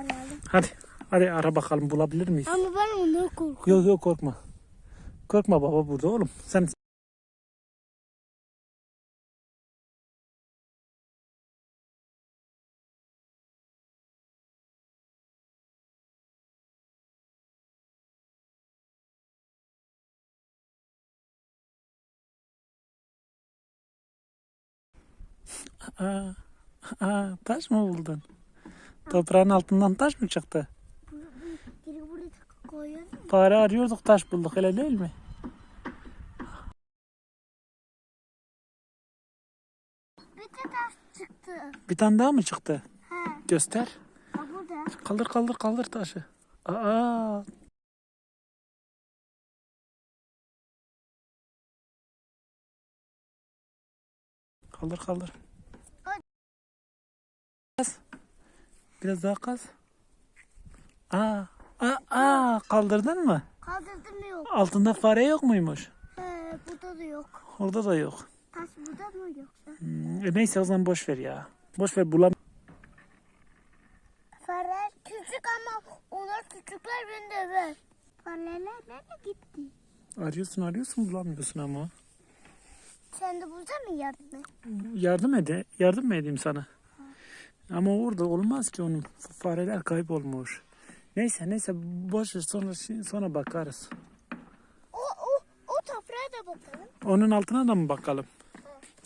Arayalım. Hadi. Hadi ara bakalım bulabilir miyiz? Ama ben ondan korkuyorum. Yok yok korkma. Korkma baba burada oğlum. Sen Aa, aa, taş mı buldun? Toprağın altından taş mı çıktı? Fare arıyorduk taş bulduk öyle değil mi? Bir de taş çıktı. Bir tane daha mı çıktı? He. Göster. Ha burada. Kaldır kaldır kaldır taşı. Aa. Kaldır kaldır. Ay. Biraz daha kaz. Aa. Aa, aa. Kaldırdın mı? Kaldırdım yok. Altında fare yok muymuş? He burada da yok. Orada da yok. Taş burada mı yoksa? Hmm, e neyse o zaman boş ver ya. Boş ver bulam. Fareler küçük ama onlar küçükler beni döver. Fareler nereye gitti? Arıyorsun arıyorsun bulamıyorsun ama. Sen de burada mı yardım et? Yardım ede, yardım mı edeyim sana? Ama orada olmaz ki onun fareler kaybolmuş. Neyse neyse boş ver sonra sonra bakarız. O, o, o toprağa da bakalım. Onun altına da mı bakalım?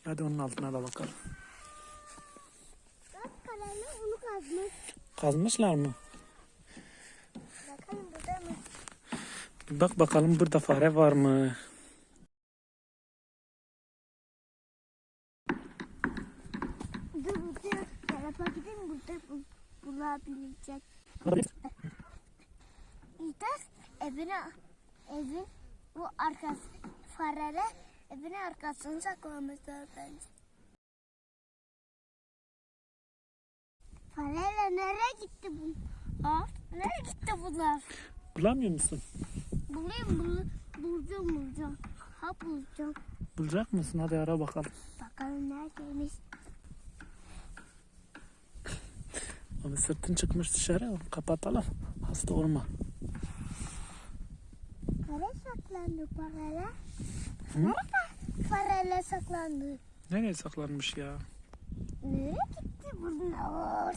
Hadi onun altına da bakalım. Bak fareler onu kazmış. Kazmışlar mı? Bakalım burada mı? Bir bak bakalım burada fare var mı? Dur burada tarafa gideyim burada bu, bulabilecek. İlter evine evin bu arkası fareler evin arkasını saklamışlar bence. Fareler nereye gitti bu? Ha? Nereye gitti bunlar? Bulamıyor musun? Bulayım bul bulacağım bulacağım. Ha bulacağım. Bulacak mısın? Hadi ara bakalım. Bakalım neredeymiş. Abi sırtın çıkmış dışarı. Kapatalım. Hasta olma. Nereye saklandı fareler? Nerede fareler saklandı? Nereye saklanmış ya? Nereye gitti bunlar?